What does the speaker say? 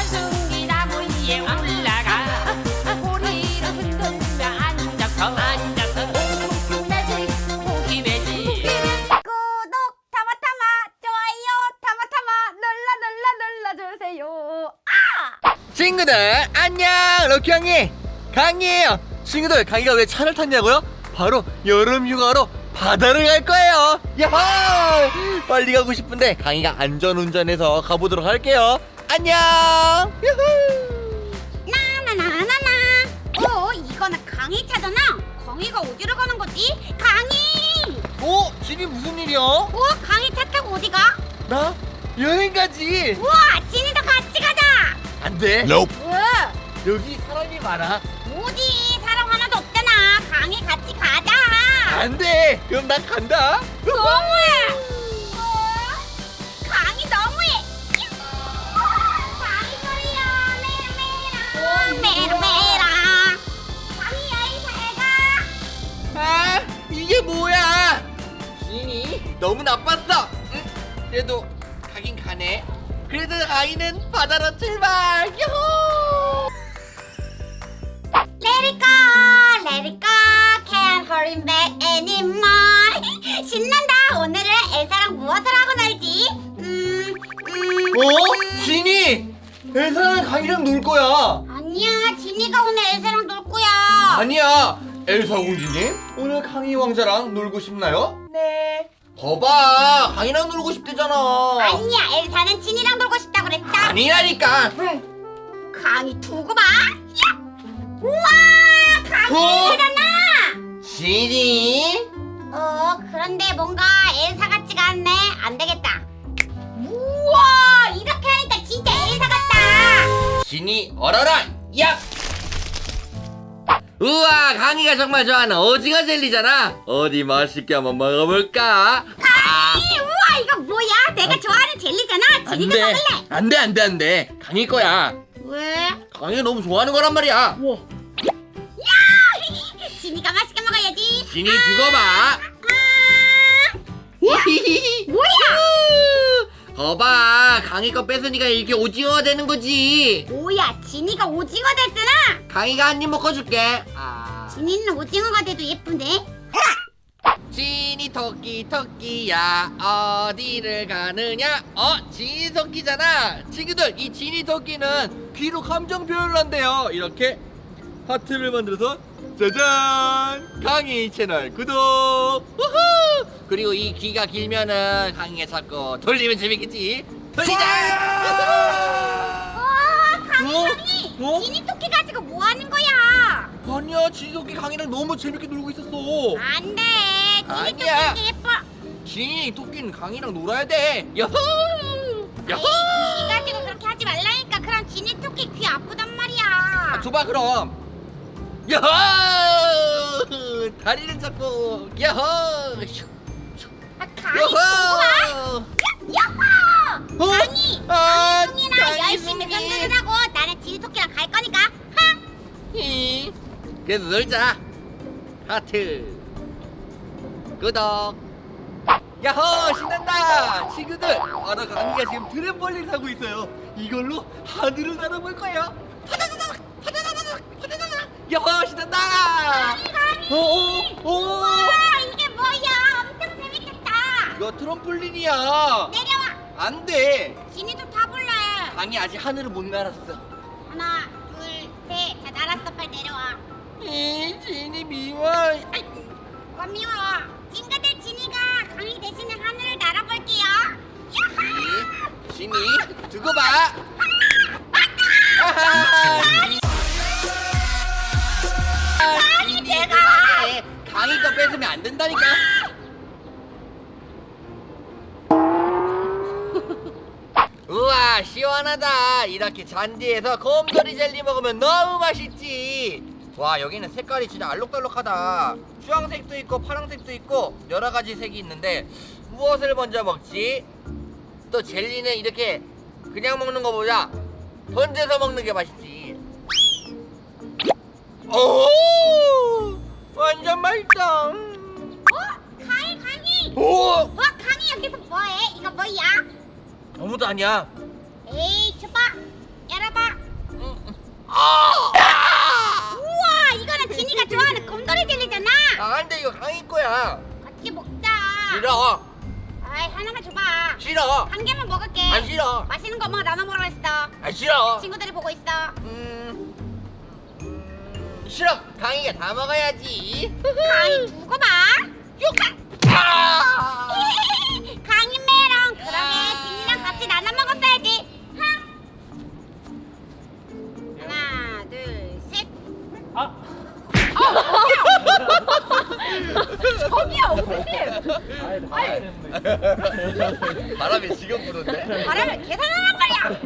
원숭이 나무 위에 올라가. 꼬리를 흔들며 앉아서 앉아서. 옥옥 매직 고기 매직 구독 타마타마. 좋아요 타마타마. 눌러 눌러 눌러주세요. 친구들 안녕! 럭키 형이 강이에요. 친구들 강이가 왜 차를 탔냐고요? 바로 여름 휴가로 바다를 갈 거예요. 야호! 빨리 가고 싶은데 강이가 안전운전해서 가보도록 할게요 안녕. 유후 나나나나나. 어 이거는 강희차잖아. 강희가 어디로 가는 거지? 강희 어? 집이 무슨 일이야? 어 강희차 타고 어디 가? 나? 여행 가지. 우와 진이도 같이 가자. 안 돼. 왜? 여기 사람이 많아. 어디? 사람 하나도 없잖아. 강희 같이 가자. 안 돼. 그럼 난 간다. 너무해 이게 뭐야 진이 너무 나빴어 응? 그래도 가긴 가네 그래도 아이는 바다로 출발 야호 Let it go, let it go, can't hurry back anymore. 신난다. 오늘은 엘사랑 무엇을 하고 놀지? 음, 음. 어? 진이 엘사랑 강이랑 놀 거야 아니야, 진이가 오늘 엘사랑 놀 거야. 아니야 엘사 공주님 오늘 강희 왕자랑 놀고 싶나요? 네 거봐 강이랑 놀고 싶대잖아 아니야, 엘사는 진이랑 놀고 싶다고 그랬어. 아니라니까 강이 두고 봐. 야! 우와, 강이 어? 일어나. 진이 어, 그런데 뭔가 엘사 같지가 않네. 안 되겠다. 우와, 이렇게 하니까 진짜 엘사 같다. 진이 얼어라 야 우와 강이가 정말 좋아하는 오징어 젤리잖아 어디 맛있게 한번 먹어볼까 아, 이, 우와 이거 뭐야? 내가 좋아하는 젤리잖아. 진이도 안돼 먹을래. 안돼 안돼 안돼 강이 거야 왜? 강이가 너무 좋아하는 거란 말이야 야! 진이가 맛있게 먹어야지. 진이 죽어봐 아! 뭐야? 거봐 강이 거 뺏으니까 이렇게 오징어가 되는 거지 뭐야? 진이가 오징어 됐잖아. 강이가 한 입 먹어줄게 아. 진이는 오징어가 돼도 예쁜데. 진이 토끼 토끼야 어디를 가느냐 어 진이 토끼잖아 친구들 이 진이 토끼는 귀로 감정 표현을 한대요 이렇게 하트를 만들어서 짜잔 강희 채널 구독 우후 그리고 이 귀가 길면은 강희가 자꾸 돌리면 재밌겠지 돌리자 와, 강이 어? 어? 진이 토끼 가지고 뭐 하는 거야? 아니야 진이 토끼 강희랑 너무 재밌게 놀고 있었어 안 돼. 진이 아니야. 토끼 예뻐. 진이 토끼는 강희랑 놀아야 돼 여호 여호 이 가지고 그렇게 하지 말라니까. 그럼 진이 토끼 귀 아프단 말이야. 줘봐 그럼 야호! 다리를 잡고 야호! 슉, 아, 강이 두고 봐. 야호 야호! 어? 강이! 아, 강이 열심히. 건드리라고. 나는 지리토끼랑 갈 거니까. 하! 히. 그래도 놀자. 하트. 구독. 야호! 신난다! 친구들! 아나 강이가 지금 트램펄린 타고 있어요. 이걸로 하늘을 날아볼 거예요. 파다다닥! 파다다닥! 파다다닥 야호 신난다 강이! 오오오 와 이게 뭐야? 엄청 재밌겠다. 이거 트럼폴린이야. 내려와. 안 돼. 지니도 타볼래 강이 아직 하늘을 못 날았어. 하나 둘셋자 날았어. 빨리 내려와. 이 진이 미워 아이, 와 미워. 친구들 지니가 강이 대신에 하늘을 날아볼게요. 야호! 진이 두고 봐 뺏으면 안 된다니까. 우와 시원하다. 이렇게 잔디에서 곰돌이 젤리 먹으면 너무 맛있지. 와 여기는 색깔이 진짜 알록달록하다. 주황색도 있고 파란색도 있고 여러 가지 색이 있는데 무엇을 먼저 먹지? 또 젤리는 이렇게 그냥 먹는 거보다 던져서 먹는 게 맛있지. 오! 완전 맛있다 어? 강이 강이 오 와 강이 여기서 뭐해 이거 뭐야 아무도 아니야 에이 줘봐 열어 아! 우와 이거는 진이가 좋아하는 곰돌이 젤리잖아 아, 안돼 이거 강이 거야. 같이 먹자 싫어. 아이 하나만 줘봐 싫어. 한 개만 먹을게 안 싫어. 맛있는 거 뭐 나눠 먹으라 했어 아 싫어. 친구들이 보고 있어 음, 음, 싫어. 강이가 다 먹어야지. 강이 두고 봐 요카 아! 바람이 지금 부는데? 바람을 계산하란 말이야!